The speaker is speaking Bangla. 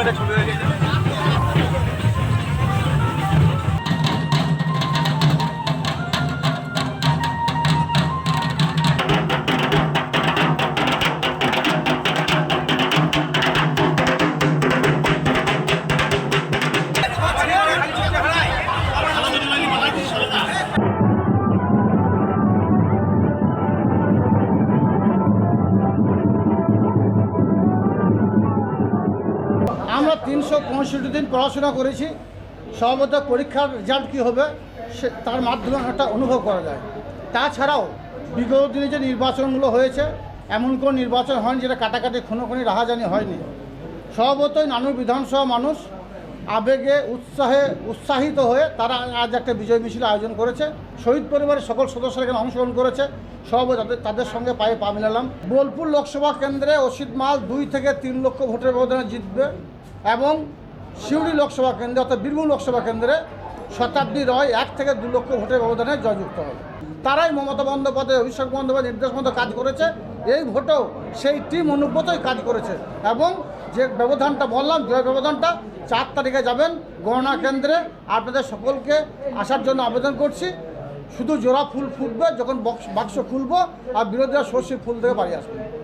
이번에 조명 আমরা তিনশো পঁয়ষট্টি দিন পড়াশোনা করেছি। সম্ভবত পরীক্ষার রেজাল্ট কী হবে, সে তার মাধ্যমে একটা অনুভব করা যায়। তাছাড়াও বিগত দিনে যে নির্বাচনগুলো হয়েছে, এমন কোনো নির্বাচন হয়নি যেটা কাটাকাটি, খুনোখুনি, রাহাজানি হয়নি। স্বভাবতই নানুর বিধানসভা মানুষ আবেগে, উৎসাহে, উৎসাহিত হয়ে তারা আজ একটা বিজয় মিছিল আয়োজন করেছে। শহীদ পরিবারের সকল সদস্যরা এখানে অংশগ্রহণ করেছে। সব তাদের তাদের সঙ্গে পায়ে পা মিলালাম। বোলপুর লোকসভা কেন্দ্রে অসিত মাল দুই থেকে তিন লক্ষ ভোটের ব্যবধানে জিতবে। এবং সিউড়ি লোকসভা কেন্দ্রে, অর্থাৎ বীরভূম লোকসভা কেন্দ্রে শতাব্দী রয় এক থেকে দু লক্ষ ভোটের ব্যবধানে জয়যুক্ত হবে তারাই মমতা বন্দ্যোপাধ্যায়, অভিষেক বন্দ্যোপাধ্যায় নির্দেশ মতো কাজ করেছে। এই ভোটেও সেই টিম অনুব্রতই কাজ করেছে এবং যে ব্যবধানটা বললাম, জয় ব্যবধানটা চার তারিখে যাবেন গণনা কেন্দ্রে। আপনাদের সকলকে আসার জন্য আবেদন করছি। শুধু জোড়া ফুল ফুটবে, যখন বক্স বাক্স খুলবো আর বিরোধীরা সর্ষে ফুল থেকে বাড়ি আসবে।